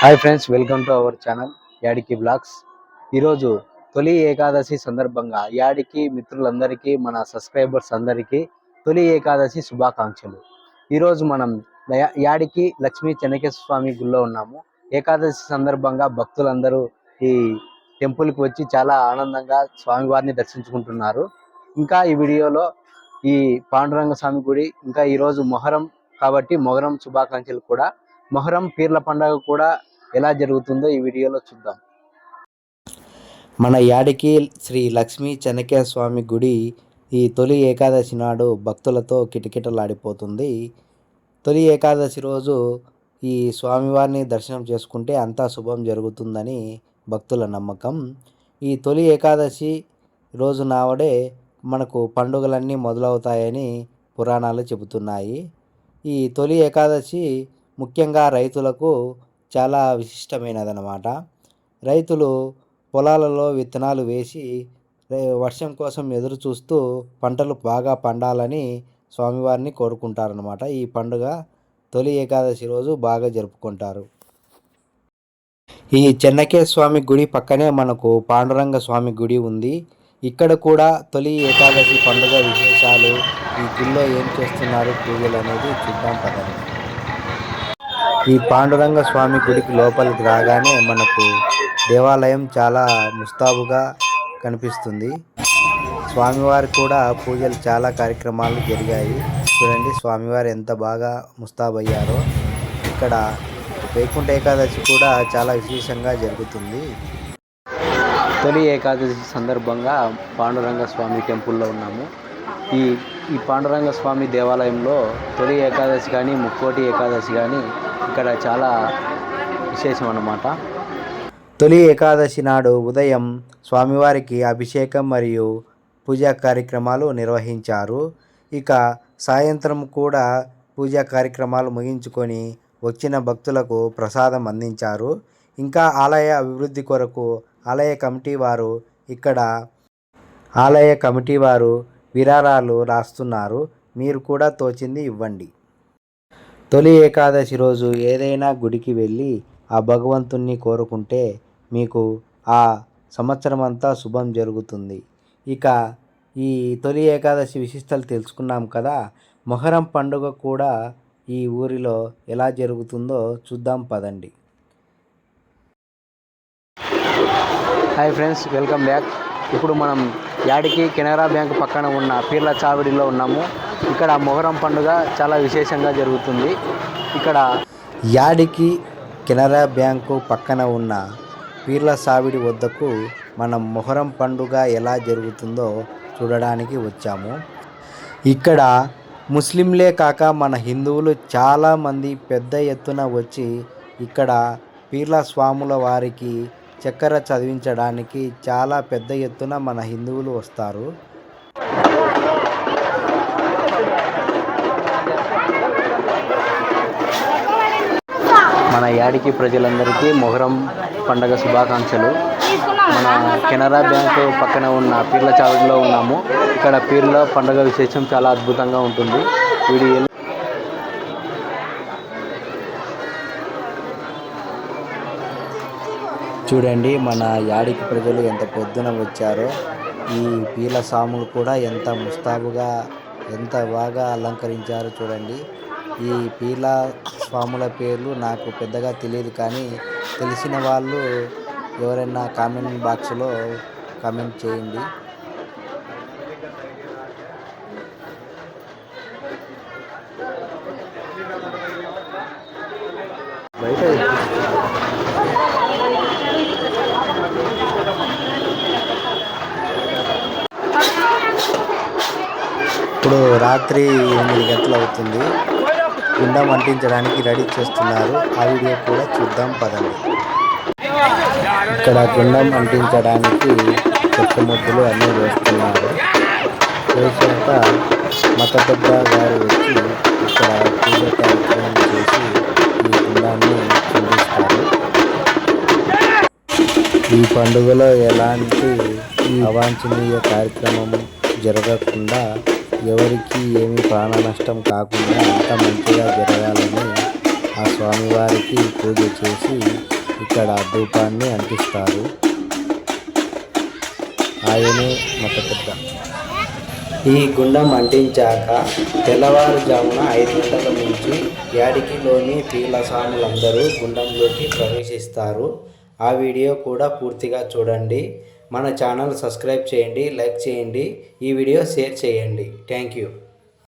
Hi friends welcome to our channel Yadiki blogs. ఈరోజు తొలి ఏకాదశి సందర్భంగా యాడికి మిత్రులందరికీ మన సబ్స్క్రైబర్స్ అందరికీ తొలి ఏకాదశి శుభాకాంక్షలు. ఈరోజు మనం యాడికి లక్ష్మీ చెన్నకేశ్వర స్వామి గుళ్ళో ఉన్నాము. ఏకాదశి సందర్భంగా భక్తులందరూ ఈ టెంపుల్కి వచ్చి చాలా ఆనందంగా స్వామివారిని దర్శించుకుంటున్నారు. ఇంకా ఈ వీడియోలో ఈ పాండురంగ స్వామి గుడి ఇంకా ఈరోజు మొహరం కాబట్టి మొహరం శుభాకాంక్షలు కూడా మొహరం పీర్ల పండుగ కూడా ఎలా జరుగుతుందో ఈ వీడియోలో చూద్దాం. మన యాడికి శ్రీ లక్ష్మీ చెనకే స్వామి గుడి ఈ తొలి ఏకాదశి నాడు భక్తులతో కిటకిటలాడిపోతుంది. తొలి ఏకాదశి రోజు ఈ స్వామివారిని దర్శనం చేసుకుంటే అంతా శుభం జరుగుతుందని భక్తుల నమ్మకం. ఈ తొలి ఏకాదశి రోజు నావడే మనకు పండుగలన్నీ మొదలవుతాయని పురాణాలు చెబుతున్నాయి. ఈ తొలి ఏకాదశి ముఖ్యంగా రైతులకు చాలా విశిష్టమైనదన్నమాట. రైతులు పొలాలలో విత్తనాలు వేసి వర్షం కోసం ఎదురు చూస్తూ పంటలు బాగా పండాలని స్వామివారిని కోరుకుంటారనమాట ఈ పండుగ తొలి ఏకాదశి రోజు బాగా జరుపుకుంటారు. ఈ చెన్నకే స్వామి గుడి పక్కనే మనకు పాండురంగ స్వామి గుడి ఉంది. ఇక్కడ కూడా తొలి ఏకాదశి పండుగ విశేషాలు ఈ గుడిలో ఏం చేస్తున్నారు పూజలు అనేది చూద్దాం పదండి. ఈ పాండురంగ స్వామి గుడికి లోపలికి రాగానే మనకు దేవాలయం చాలా ముస్తాబుగా కనిపిస్తుంది. స్వామివారి కూడా పూజలు చాలా కార్యక్రమాలు జరిగాయి. చూడండి స్వామివారు ఎంత బాగా ముస్తాబయ్యారో. ఇక్కడ వైకుంఠ ఏకాదశి కూడా చాలా విశేషంగా జరుగుతుంది. తొలి ఏకాదశి సందర్భంగా పాండురంగ స్వామి టెంపుల్లో ఉన్నాము. ఈ ఈ పాండురంగ స్వామి దేవాలయంలో తొలి ఏకాదశి కానీ ముక్కోటి ఏకాదశి కానీ ఇక్కడ చాలా విశేషం అన్నమాట తొలి ఏకాదశి నాడు ఉదయం స్వామివారికి అభిషేకం మరియు పూజా కార్యక్రమాలు నిర్వహించారు. ఇక సాయంత్రం కూడా పూజా కార్యక్రమాలు ముగించుకొని వచ్చిన భక్తులకు ప్రసాదం అందించారు. ఇంకా ఆలయ అభివృద్ధి కొరకు ఆలయ కమిటీ వారు ఇక్కడ ఆలయ కమిటీ వారు విరాళాలు రాస్తున్నారు. మీరు కూడా తోచింది ఇవ్వండి. తొలి ఏకాదశి రోజు ఏదైనా గుడికి వెళ్ళి ఆ భగవంతుణ్ణి కోరుకుంటే మీకు ఆ సంవత్సరం అంతా శుభం జరుగుతుంది. ఇక ఈ తొలి ఏకాదశి విశిష్టలు తెలుసుకున్నాం కదా మొహరం పండుగ కూడా ఈ ఊరిలో ఎలా జరుగుతుందో చూద్దాం పదండి. హాయ్ ఫ్రెండ్స్ వెల్కమ్ బ్యాక్ ఇప్పుడు మనం యాడికి కెనరా బ్యాంక్ పక్కన ఉన్న పీర్ల చావిడిలో ఉన్నాము. ఇక్కడ మొహరం పండుగ చాలా విశేషంగా జరుగుతుంది. ఇక్కడ యాడికి కెనరా బ్యాంకు పక్కన ఉన్న పీర్ల సావిడి వద్దకు మనం మొహరం పండుగ ఎలా జరుగుతుందో చూడడానికి వచ్చాము. ఇక్కడ ముస్లింలే కాక మన హిందువులు చాలామంది పెద్ద ఎత్తున వచ్చి ఇక్కడ పీర్ల స్వాముల వారికి చక్కెర చదివించడానికి చాలా పెద్ద ఎత్తున మన హిందువులు వస్తారు. మన యాడికి ప్రజలందరికీ మొహరం పండగ శుభాకాంక్షలు. మన కెనరా బ్యాంకు పక్కన ఉన్న పీర్ల చావుడిలో ఉన్నాము. ఇక్కడ పీర్ల పండగ విశేషం చాలా అద్భుతంగా ఉంటుంది. వీడియో చూడండి మన యాడికి ప్రజలు ఎంత పొద్దున వచ్చారో ఈ పీల సాములు కూడా ఎంత ముస్తాబుగా ఎంత బాగా అలంకరించారో చూడండి. ఈ పీల స్వాముల పేర్లు నాకు పెద్దగా తెలియదు కానీ తెలిసిన వాళ్ళు ఎవరైనా కామెంట్ బాక్స్లో కామెంట్ చేయండి. ఇప్పుడు రాత్రి ఎనిమిది గంటలు అవుతుంది. గుండం అంటించడానికి రెడీ చేస్తున్నారు. ఆ వీడియో కూడా చూద్దాం పదండి. ఇక్కడ గుండం అంటించడానికి చెక్క అన్నీ వేస్తున్నారు. వేసాక మత పెద్ద గారు వచ్చి ఇక్కడ పూజ కార్యక్రమం చేసి ఈ గుండాన్ని అందిస్తారు. ఈ పండుగలో ఎలాంటి అవాంఛనీయ కార్యక్రమం జరగకుండా ఎవరికి ఏమి ప్రాణ నష్టం కాకుండా అంత మంచిగా జరగాలని ఆ స్వామివారికి పూజ చేసి ఇక్కడ ధూపాన్ని అంటిస్తారు. ఆయనే మత ఈ గుండం అంటించాక తెల్లవారుజామున ఐదు గంటల నుంచి యాడికిలోని పీలస్వాములందరూ గుండంలోకి ప్రవేశిస్తారు. ఆ వీడియో కూడా పూర్తిగా చూడండి. మన ఛానల్ సబ్స్క్రైబ్ చేయండి లైక్ చేయండి ఈ వీడియో షేర్ చేయండి. Thank you.